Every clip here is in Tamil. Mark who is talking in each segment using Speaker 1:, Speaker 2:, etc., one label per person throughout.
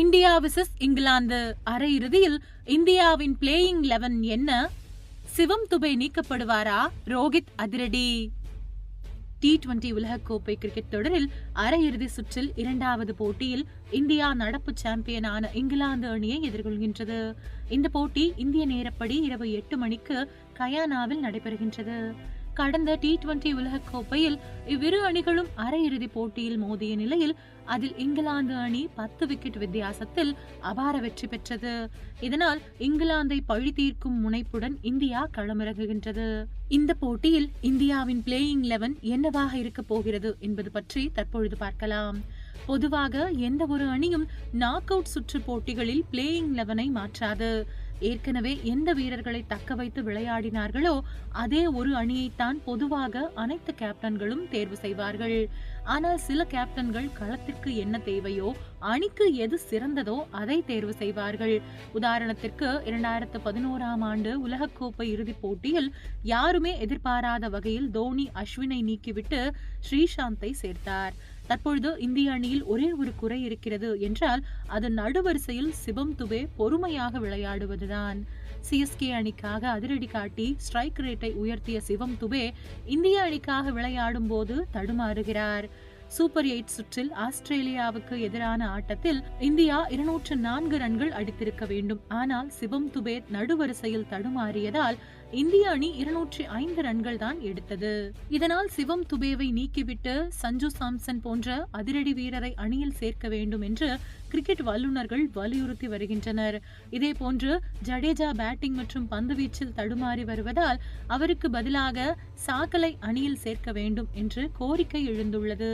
Speaker 1: இந்தியா விசஸ் இங்கிலாந்து அரையிறுதியில் இந்தியாவின் பிளேயிங் லெவன் என்ன சிவம் துபை நீக்கப்படுவாரா ரோஹித் அதிரடி டி டுவெண்டி உலகக்கோப்பை கிரிக்கெட் தொடரில் அரையிறுதி சுற்றில் இரண்டாவது போட்டியில் இந்தியா நடப்பு சாம்பியனான இங்கிலாந்து அணியை எதிர்கொள்கின்றது இந்த போட்டி இந்திய நேரப்படி இரவு எட்டு மணிக்கு கயானாவில் நடைபெறுகின்றது கடந்த டி டுவெண்டி உலகக்கோப்பையில் இவ்விரு அணிகளும் அரையிறுதி போட்டியில் மோதிய நிலையில் அதில் இங்கிலாந்து அணி பத்து விக்கெட் வித்தியாசத்தில் அபார வெற்றி பெற்றது இதனால் இங்கிலாந்தை பழி தீர்க்கும் முனைப்புடன் இந்தியா களமிறங்குகின்றது இந்த போட்டியில் இந்தியாவின் பிளேயிங் லெவன் என்னவாக இருக்க போகிறது என்பது பற்றி தற்பொழுது பார்க்கலாம் பொதுவாக எந்த ஒரு அணியும் நாக் அவுட் சுற்று போட்டிகளில் பிளேயிங் லெவனை மாற்றாது ஏற்கனவே எந்த வீரர்களை தக்க வைத்து விளையாடினார்களோ அதே ஒரு அணியைத்தான் பொதுவாக அனைத்து கேப்டன்களும் தேர்வு செய்வார்கள் ஆனால் சில கேப்டன்கள் களத்திற்கு என்ன தேவையோ அணிக்கு எது சிறந்ததோ அதை தேர்வு செய்வார்கள் உதாரணத்திற்கு இரண்டாயிரத்து பதினோராம் ஆண்டு உலகக்கோப்பை இறுதிப் போட்டியில் யாருமே எதிர்பாராத வகையில் தோனி அஸ்வினை நீக்கிவிட்டு ஸ்ரீசாந்தை சேர்த்தார் தற்பொழுது இந்திய அணியில் ஒரே ஒரு குறை இருக்கிறது என்றால் அது நடுவரிசையில் சிவம் துபே பொறுமையாக விளையாடுவதுதான் சிஎஸ்கே அணிக்காக அதிரடி காட்டி ஸ்ட்ரைக் ரேட்டை உயர்த்திய சிவம் துபே இந்திய அணிக்காக விளையாடும் போது தடுமாறுகிறார் சூப்பர் எயிட் சுற்றில் ஆஸ்திரேலியாவுக்கு எதிரான ஆட்டத்தில் இந்தியா இருநூற்று நான்கு ரன்கள் அடித்திருக்க வேண்டும் ஆனால் சிவம் துபே நடுவரிசையில் தடுமாறியதால் இந்திய அணி இருநூற்றி ஐந்து ரன்கள் தான் எடுத்தது இதனால் சிவம் துபேவை நீக்கிவிட்டு சஞ்சு சாம்சன் போன்ற அதிரடி வீரரை அணியில் சேர்க்க வேண்டும் என்று கிரிக்கெட் வல்லுநர்கள் வலியுறுத்தி வருகின்றனர் இதே போன்று ஜடேஜா பேட்டிங் மற்றும் பந்து வீச்சில் தடுமாறி வருவதால் அவருக்கு பதிலாக சாக்கலை அணியில் சேர்க்க வேண்டும் என்று கோரிக்கை எழுந்துள்ளது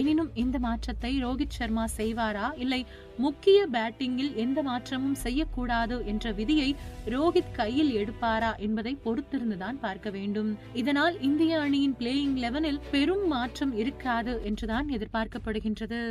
Speaker 1: எனினும் இந்த மாற்றத்தை ரோஹித் சர்மா செய்வாரா இல்லை முக்கிய பேட்டிங்கில் எந்த மாற்றமும் செய்யக்கூடாது என்ற விதியை ரோஹித் கையில் எடுப்பாரா என்பதை பொறுத்திருந்துதான் பார்க்க வேண்டும் இதனால் இந்திய அணியின் பிளேயிங் லெவனில் பெரும் மாற்றம் இருக்காது என்றுதான் எதிர்பார்க்கப்படுகின்றது